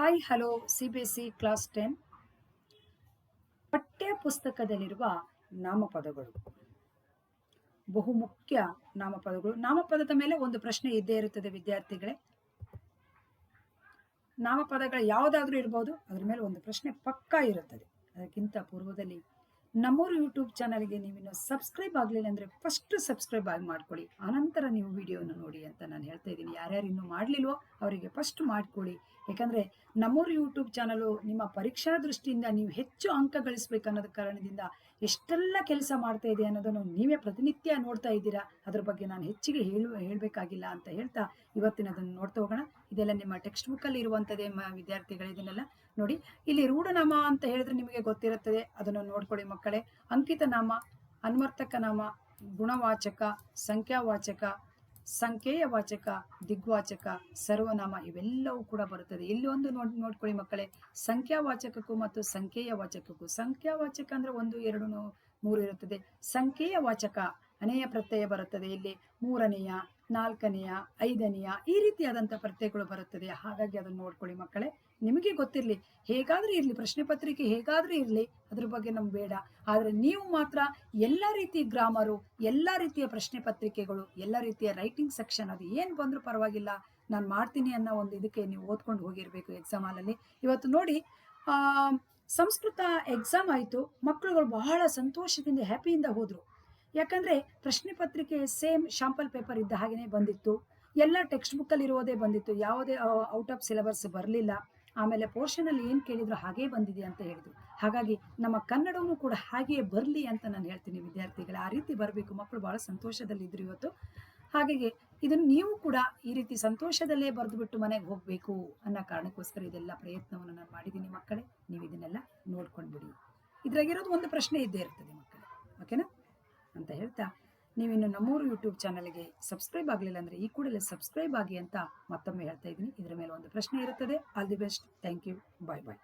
Hi hello C B C class ten ಪಠ್ಯ ಪುಸ್ತಕದಲ್ಲಿರುವ ನಾಮಪದಗಳು. ಬಹುಮುಖ್ಯ ನಾಮಪದಗಳು. ನಾಮಪದದ ಮೇಲೆ ಒಂದು ಪ್ರಶ್ನೆ ಇದ್ದೇ ಇರುತ್ತದೆ, ವಿದ್ಯಾರ್ಥಿಗಳೇ. ನಾಮಪದಗಳು ಯಾವುದಾದ್ರೂ ಇರ್ಬೋದು, ಅದ್ರ ಮೇಲೆ ಒಂದು ಪ್ರಶ್ನೆ ಪಕ್ಕಾ ಇರುತ್ತದೆ. ಅದಕ್ಕಿಂತ ಪೂರ್ವದಲ್ಲಿ ನಮ್ಮೂರು ಯೂಟ್ಯೂಬ್ ಚಾನಲ್ಗೆ ನೀವಿನ್ನು ಸಬ್ಸ್ಕ್ರೈಬ್ ಆಗಲಿಲ್ಲ ಅಂದರೆ ಫಸ್ಟ್ ಸಬ್ಸ್ಕ್ರೈಬ್ ಆಗಿ ಮಾಡ್ಕೊಳ್ಳಿ. ಆನಂತರ ನೀವು ವಿಡಿಯೋನ ನೋಡಿ ಅಂತ ನಾನು ಹೇಳ್ತಾ ಇದ್ದೀನಿ. ಯಾರ್ಯಾರು ಇನ್ನೂ ಮಾಡಲಿಲ್ವೋ ಅವರಿಗೆ ಫಸ್ಟ್ ಮಾಡ್ಕೊಳ್ಳಿ. ಯಾಕಂದರೆ ನಮ್ಮೂರು ಯೂಟ್ಯೂಬ್ ಚಾನಲು ನಿಮ್ಮ ಪರೀಕ್ಷಾ ದೃಷ್ಟಿಯಿಂದ ನೀವು ಹೆಚ್ಚು ಅಂಕ ಗಳಿಸ್ಬೇಕನ್ನೋದ ಕಾರಣದಿಂದ ಎಷ್ಟೆಲ್ಲ ಕೆಲಸ ಮಾಡ್ತಾ ಇದೆ ಅನ್ನೋದನ್ನು ನೀವೇ ಪ್ರತಿನಿತ್ಯ ನೋಡ್ತಾ ಇದ್ದೀರಾ? ಅದ್ರ ಬಗ್ಗೆ ನಾನು ಹೆಚ್ಚಿಗೆ ಹೇಳುವ ಹೇಳಬೇಕಾಗಿಲ್ಲ ಅಂತ ಹೇಳ್ತಾ ಇವತ್ತಿನ ಅದನ್ನು ನೋಡ್ತಾ ಹೋಗೋಣ. ಇದೆಲ್ಲ ನಿಮ್ಮ ಟೆಕ್ಸ್ಟ್ ಬುಕ್ಕಲ್ಲಿ ಇರುವಂಥದ್ದೇ ಮ ವಿದ್ಯಾರ್ಥಿಗಳು ಇದನ್ನೆಲ್ಲ ನೋಡಿ. ಇಲ್ಲಿ ರೂಢನಾಮ ಅಂತ ಹೇಳಿದ್ರೆ ನಿಮಗೆ ಗೊತ್ತಿರುತ್ತದೆ. ಅದನ್ನು ನೋಡ್ಕೊಳ್ಳಿ ಮಕ್ಕಳೇ. ಅಂಕಿತ ನಾಮ ಅನ್ವರ್ತಕ ನಾಮ ಗುಣವಾಚಕ, ಸಂಖ್ಯಾವಾಚಕ ಸಂಖ್ಯೆಯ ವಾಚಕ, ದಿಗ್ವಾಚಕ, ಸರ್ವನಾಮ ಇವೆಲ್ಲವೂ ಕೂಡ ಬರುತ್ತದೆ. ಇಲ್ಲಿ ಒಂದು ನೋಡ್, ನೋಡ್ಕೊಳ್ಳಿ ಮಕ್ಕಳೇ. ಸಂಖ್ಯಾವಾಚಕಕ್ಕೂ ಮತ್ತು ಸಂಖ್ಯೆಯ ವಾಚಕಕ್ಕೂ. ಸಂಖ್ಯಾವಾಚಕ ಅಂದ್ರೆ ಒಂದು, ಎರಡು ಮೂರು ಇರುತ್ತದೆ. ಸಂಖ್ಯೆಯ ವಾಚಕ, ಅನೆಯ ಪ್ರತ್ಯಯ ಬರುತ್ತದೆ. ಇಲ್ಲಿ ಮೂರನೆಯ ನಾಲ್ಕನೆಯ, ಐದನೆಯ ಈ ರೀತಿಯಾದಂಥ ಪ್ರತ್ಯಯಗಳು ಬರುತ್ತದೆ. ಹಾಗಾಗಿ ಅದನ್ನು ನೋಡ್ಕೊಳ್ಳಿ ಮಕ್ಕಳೇ. ನಿಮಗೆ ಗೊತ್ತಿರಲಿ, ಹೇಗಾದರೂ ಇರಲಿ, ಪ್ರಶ್ನೆ ಪತ್ರಿಕೆ ಹೇಗಾದರೂ ಇರಲಿ, ಅದ್ರ ಬಗ್ಗೆ ನಮ್ಗೆ ಬೇಡ. ಆದರೆ ನೀವು ಮಾತ್ರ ಎಲ್ಲ ರೀತಿಯ ಗ್ರಾಮರು, ಎಲ್ಲ ರೀತಿಯ ಪ್ರಶ್ನೆ ಪತ್ರಿಕೆಗಳು, ಎಲ್ಲ ರೀತಿಯ ರೈಟಿಂಗ್ ಸೆಕ್ಷನ್ ಅದು ಏನು ಬಂದರೂ ಪರವಾಗಿಲ್ಲ. ನಾನು ಮಾಡ್ತೀನಿ ಅನ್ನೋ ಒಂದು ಇದಕ್ಕೆ ನೀವು ಓದ್ಕೊಂಡು ಹೋಗಿರಬೇಕು ಎಕ್ಸಾಮ್ ಹಾಲಲ್ಲಿ. ಇವತ್ತು ನೋಡಿ ಸಂಸ್ಕೃತ ಎಕ್ಸಾಮ್ ಆಯಿತು. ಮಕ್ಕಳುಗಳು ಬಹಳ ಸಂತೋಷದಿಂದ, ಹ್ಯಾಪಿಯಿಂದ ಹೋದರು. ಯಾಕಂದರೆ ಪ್ರಶ್ನೆ ಪತ್ರಿಕೆ ಸೇಮ್ ಶಾಂಪಲ್ ಪೇಪರ್ ಇದ್ದ ಹಾಗೆಯೇ ಬಂದಿತ್ತು. ಎಲ್ಲ ಟೆಕ್ಸ್ಟ್ ಬುಕ್ಕಲ್ಲಿ ಇರೋದೇ ಬಂದಿತ್ತು. ಯಾವುದೇ ಔಟ್ ಆಫ್ ಸಿಲೆಬಸ್ ಬರಲಿಲ್ಲ. ಆಮೇಲೆ ಪೋರ್ಷನಲ್ಲಿ ಏನು ಕೇಳಿದ್ರು ಹಾಗೇ ಬಂದಿದೆ ಅಂತ ಹೇಳಿದ್ರು. ಹಾಗಾಗಿ ನಮ್ಮ ಕನ್ನಡವೂ ಕೂಡ ಹಾಗೆಯೇ ಬರಲಿ ಅಂತ ನಾನು ಹೇಳ್ತೀನಿ ವಿದ್ಯಾರ್ಥಿಗಳು. ಆ ರೀತಿ ಬರಬೇಕು. ಮಕ್ಕಳು ಭಾಳ ಸಂತೋಷದಲ್ಲಿದ್ದರು ಇವತ್ತು. ಹಾಗಾಗಿ ಇದನ್ನು ನೀವು ಕೂಡ ಈ ರೀತಿ ಸಂತೋಷದಲ್ಲೇ ಬರೆದುಬಿಟ್ಟು ಮನೆಗೆ ಹೋಗಬೇಕು ಅನ್ನೋ ಕಾರಣಕ್ಕೋಸ್ಕರ ಇದೆಲ್ಲ ಪ್ರಯತ್ನವನ್ನು ನಾನು ಮಾಡಿದ್ದೀನಿ ಮಕ್ಕಳೇ. ನೀವು ಇದನ್ನೆಲ್ಲ ನೋಡ್ಕೊಂಡ್ಬಿಡಿ ಇದ್ರಾಗಿರೋದು ಒಂದು ಪ್ರಶ್ನೆ ಇದ್ದೇ ಇರ್ತದೆ ಮಕ್ಕಳೇ. ಓಕೆನಾ? ಅಂತ ಹೇಳ್ತಾ ನೀವಿನ್ನು ನಮ್ಮೂರು ಯೂಟ್ಯೂಬ್ ಚಾನಲ್ಗೆ ಸಬ್ಸ್ಕ್ರೈಬ್ ಆಗಲಿಲ್ಲ ಅಂದರೆ ಈ ಕೂಡಲೇ ಸಬ್ಸ್ಕ್ರೈಬ್ ಆಗಿ ಅಂತ ಮತ್ತೊಮ್ಮೆ ಹೇಳ್ತಾ ಇದ್ದೀನಿ. ಇದರ ಮೇಲೆ ಒಂದು ಪ್ರಶ್ನೆ ಇರುತ್ತದೆ. All the best thank you bye bye